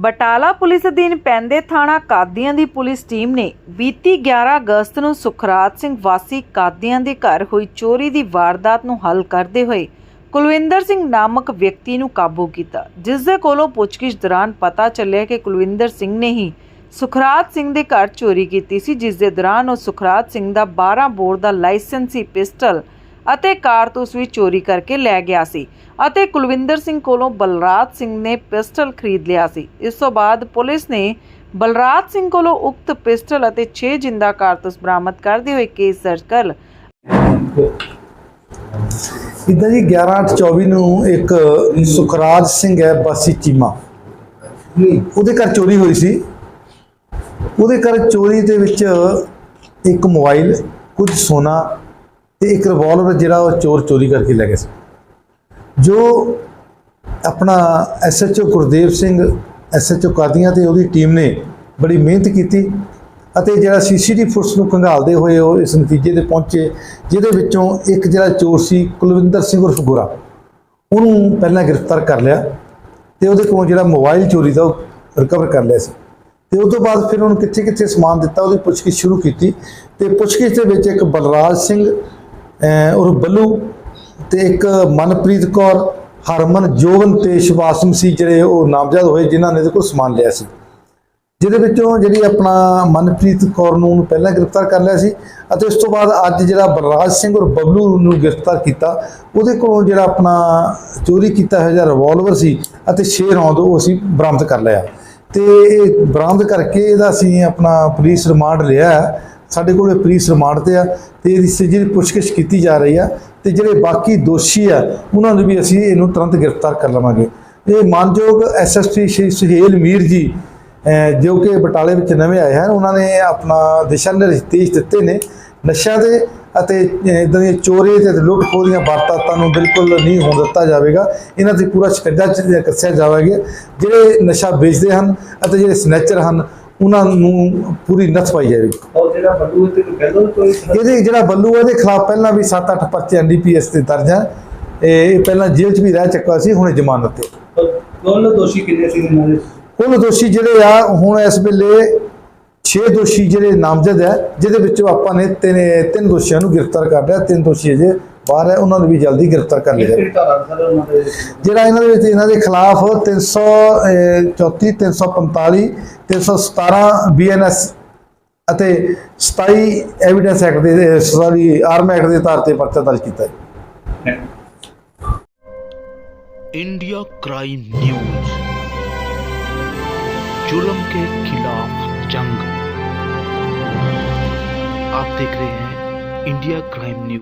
Batala police ਅਧੀਨ ਪੈਂਦੇ ਥਾਣਾ ਕਾਦੀਆਂ ਦੀ ਪੁਲਿਸ ਟੀਮ ਨੇ ਬੀਤੀ 11 ਅਗਸਤ ਨੂੰ ਸੁਖਰਾਜ ਸਿੰਘ ਵਾਸੀ ਕਾਦੀਆਂ ਦੇ ਘਰ ਹੋਈ ਚੋਰੀ ਦੀ ਵਾਰਦਾਤ ਨੂੰ ਹੱਲ ਕਰਦੇ ਹੋਏ ਕੁਲਵਿੰਦਰ ਸਿੰਘ ਨਾਮਕ ਵਿਅਕਤੀ ਨੂੰ ਕਾਬੂ ਕੀਤਾ, ਜਿਸ ਦੇ ਕੋਲੋਂ ਪੁੱਛਗਿੱਛ ਦੌਰਾਨ ਪਤਾ ਚੱਲਿਆ ਕਿ ਕੁਲਵਿੰਦਰ ਸਿੰਘ ਨੇ ਹੀ ਸੁਖਰਾਜ ਸਿੰਘ ਦੇ ਘਰ ਚੋਰੀ ਕੀਤੀ ਸੀ, ਜਿਸ ਦੇ ਦੌਰਾਨ ਉਹ ਸੁਖਰਾਜ ਸਿੰਘ ਦਾ 12 ਬੋਰ ਦਾ ਲਾਇਸੈਂਸੀ ਪਿਸਟਲ ਅਤੇ ਕਾਰਤੂਸ ਵੀ ਚੋਰੀ ਕਰਕੇ ਲੈ ਗਿਆ ਸੀ ਅਤੇ ਕੁਲਵਿੰਦਰ ਸਿੰਘ ਕੋਲੋਂ ਬਲਰਾਜ ਸਿੰਘ ਨੇ ਪਿਸਟਲ ਖਰੀਦ ਲਿਆ ਸੀ। ਇਸ ਤੋਂ ਬਾਅਦ ਪੁਲਿਸ ਨੇ ਬਲਰਾਜ ਸਿੰਘ ਕੋਲੋਂ ਉਕਤ ਪਿਸਟਲ ਅਤੇ 6 ਜਿੰਦਾ ਕਾਰਤੂਸ ਬਰਾਮਦ ਕਰਦੇ ਹੋਏ ਕੇਸ ਦਰਜ ਕਰ ਇਦਾਂ ਜੀ 11/24 ਨੂੰ ਇੱਕ ਸੁਖਰਾਜ ਸਿੰਘ ਹੈ, ਬਾਸੀ ਚੀਮਾ। ਉਹਦੇ ਘਰ ਚੋਰੀ ਹੋਈ ਸੀ। ਉਹਦੇ ਘਰ ਚੋਰੀ ਦੇ ਵਿੱਚ ਇੱਕ ਮੋਬਾਈਲ, ਕੁਝ ਸੋਨਾ ਤੇ ਇੱਕ ਰਿਵਾਲਵਰ ਜਿਹੜਾ ਉਹ ਚੋਰ ਚੋਰੀ ਕਰਕੇ ਲੈ ਗਏ ਸੀ। ਜੋ ਆਪਣਾ ਐਸਐਚਓ ਗੁਰਦੇਵ ਸਿੰਘ ਐਸਐਚਓ ਕਾਦੀਆਂ ਤੇ ਉਹਦੀ ਟੀਮ ਨੇ ਬੜੀ ਮਿਹਨਤ ਕੀਤੀ ਅਤੇ ਜਿਹੜਾ ਸੀਸੀਟੀਵੀ ਫੁਟਸ ਨੂੰ ਖੰਗਾਲਦੇ ਹੋਏ ਉਹ ਇਸ ਨਤੀਜੇ ਤੇ ਪਹੁੰਚੇ, ਜਿਹਦੇ ਵਿੱਚੋਂ ਇੱਕ ਜਿਹੜਾ ਚੋਰ ਸੀ ਕੁਲਵਿੰਦਰ ਸਿੰਘ ਉਰਫ ਗੋਰਾ, ਉਹਨੂੰ ਪਹਿਲਾਂ ਗ੍ਰਿਫਤਾਰ ਕਰ ਲਿਆ ਤੇ ਉਹਦੇ ਕੋਲ ਜਿਹੜਾ ਮੋਬਾਈਲ ਚੋਰੀ ਦਾ ਉਹ ਰਿਕਵਰ ਕਰ ਲਿਆ ਸੀ। ਤੇ ਉਸ ਤੋਂ ਬਾਅਦ ਫਿਰ ਉਹਨੂੰ ਕਿੱਥੇ ਕਿੱਥੇ ਸਮਾਨ ਦਿੱਤਾ, ਉਹਦੀ ਪੁੱਛਗਿੱਛ ਸ਼ੁਰੂ ਕੀਤੀ ਤੇ ਪੁੱਛਗਿੱਛ ਦੇ ਵਿੱਚ ਇੱਕ ਬਲਰਾਜ ਸਿੰਘ ਔਰ ਬੱਲੂ ਤੇ ਇੱਕ ਮਨਪ੍ਰੀਤ ਕੌਰ, ਹਰਮਨ, ਜੋਗਨ ਤੇ ਸ਼ਿਵਾਸਮ ਸੀ ਜਿਹੜੇ ਉਹ ਨਾਮਜ਼ਦ ਹੋਏ, ਜਿਨ੍ਹਾਂ ਨੇ ਇਹਦੇ ਕੋਲ ਸਮਾਨ ਲਿਆ ਸੀ। ਜਿਹਦੇ ਵਿੱਚੋਂ ਜਿਹੜੀ ਆਪਣਾ ਮਨਪ੍ਰੀਤ ਕੌਰ ਨੂੰ ਉਹਨੂੰ ਪਹਿਲਾਂ ਗ੍ਰਿਫਤਾਰ ਕਰ ਲਿਆ ਸੀ ਅਤੇ ਉਸ ਤੋਂ ਬਾਅਦ ਅੱਜ ਜਿਹੜਾ ਬਲਰਾਜ ਸਿੰਘ ਔਰ ਬਬਲੂ ਨੂੰ ਗ੍ਰਿਫਤਾਰ ਕੀਤਾ, ਉਹਦੇ ਕੋਲੋਂ ਜਿਹੜਾ ਆਪਣਾ ਚੋਰੀ ਕੀਤਾ ਹੋਇਆ ਜਿਹੜਾ ਰਿਵਾਲਵਰ ਸੀ ਅਤੇ 6 ਰੌਂਦ ਉਹ ਅਸੀਂ ਬਰਾਮਦ ਕਰ ਲਿਆ। ਤੇ ਇਹ ਬਰਾਮਦ ਕਰਕੇ ਇਹਦਾ ਅਸੀਂ ਆਪਣਾ ਪੁਲਿਸ ਰਿਮਾਂਡ ਲਿਆ ਸਾਡੇ ਕੋਲ ਇਹ ਪੁਲਿਸ ਰਿਮਾਂਡ ਤੇ ਆ ਤੇ ਇਹਦੀ ਸ- ਜਿਹੜੀ ਪੁੱਛਗਿੱਛ ਕੀਤੀ ਜਾ ਰਹੀ ਆ ਤੇ ਜਿਹੜੇ ਬਾਕੀ ਦੋਸ਼ੀ ਆ, ਉਹਨਾਂ ਨੂੰ ਵੀ ਅਸੀਂ ਇਹਨੂੰ ਤੁਰੰਤ ਗ੍ਰਿਫਤਾਰ ਕਰ ਲਵਾਂਗੇ। ਇਹ ਮਾਨਯੋਗ ਐਸਐਸਪੀ ਸ਼੍ਰੀ ਸੁਹੇਲ ਮੀਰ ਜੀ ਜੋ ਕਿ ਬਟਾਲੇ ਵਿੱਚ ਨਵੇਂ ਆਏ ਹਨ, ਉਹਨਾਂ ਨੇ ਆਪਣਾ ਦਿਸ਼ਾ ਨਿਰਦੇਸ਼ ਦਿੱਤੇ ਨੇ। ਨਸ਼ਿਆਂ ਦੇ ਅਤੇ ਇਦਾਂ ਦੀਆਂ ਚੋਰੀ ਤੇ ਲੁੱਟ ਖੋਹ ਦੀਆਂ ਵਾਰਦਾਤਾਂ ਨੂੰ ਬਿਲਕੁਲ ਨਹੀਂ ਹੋਣ ਦਿੱਤਾ ਜਾਵੇਗਾ। ਇਹਨਾਂ ਤੇ ਪੂਰਾ ਸ਼ਿਕੰਜਾ ਚ- ਕੱਸਿਆ ਜਾਵੇਗਾ। ਜਿਹੜੇ ਨਸ਼ਾ ਵੇਚਦੇ ਹਨ ਅਤੇ ਜਿਹੜੇ ਸਨੈਚਰ ਹਨ ਉਹਨਾਂ ਨੂੰ ਪੂਰੀ ਨੱਥ ਪਾਈ ਜਾਵੇਗੀ ਔਰ ਜਿਹੜਾ ਬੱਲੂ ਤੇ ਪਹਿਲਾਂ ਕੋਈ ਇਹਦੇ ਜਿਹੜਾ ਬੱਲੂ ਆ, ਇਹਦੇ ਖਿਲਾਫ ਪਹਿਲਾਂ ਵੀ 7-8 ਪਰਚੇ ਐਨਡੀਪੀਐਸ ਤੇ ਦਰਜ ਹੈ। ਇਹ ਪਹਿਲਾਂ ਜੇਲ੍ਹ 'ਚ ਵੀ ਰਹਿ ਚੁੱਕਾ ਸੀ ਹੁਣ ਜ਼ਮਾਨਤ ਤੇ ਦੋਨੋਂ ਦੋਸ਼ੀ ਕਿੰਨੇ ਸੀ ਇਹਨਾਂ ਦੇ? ਕੁੱਲ ਦੋਸ਼ੀ ਜਿਹੜੇ ਆ ਹੁਣ ਇਸ ਵੇਲੇ 6 ਦੋਸ਼ੀ ਜਿਹੜੇ ਨਾਮਜ਼ਦ ਹੈ ਜਿਹਦੇ ਵਿੱਚੋਂ ਆਪਾਂ ਨੇ ਤਿੰਨ ਤਿੰਨ ਦੋਸ਼ੀਆਂ ਨੂੰ ਗ੍ਰਿਫਤਾਰ ਕਰ ਲਿਆ। ਤਿੰਨ ਦੋਸ਼ੀ ਅਜੇ ਬਾਹਰ ਹੈ ਉਹਨਾਂ ਨੂੰ ਵੀ ਜਲਦੀ ਗ੍ਰਿਫਤਾਰ ਕਰ ਲਿਆ ਕਿਹੜੀ ਜਾਏਗਾ ਧਾਰਾ ਸਰ ਉਹਨਾਂ ਦੇ ਜਿਹੜਾ ਇਹਨਾਂ ਦੇ ਵਿੱਚ ਇਹਨਾਂ ਦੇ ਖਿਲਾਫ 334 345 317 ਬੀਐਨਐਸ ਅਤੇ 27 ਐਵੀਡੈਂਸ ਐਕਟ ਦੇ ਸੌਰੀ ਆਰਮ ਐਕਟ ਦੇ ਆਧਾਰ ਤੇ ਪਰਚਾ ਦਰਜ ਕੀਤਾ ਹੈ इंडिया क्राइम न्यूज जुल्म के खिलाफ जंग आप देख रहे हैं इंडिया क्राइम न्यूज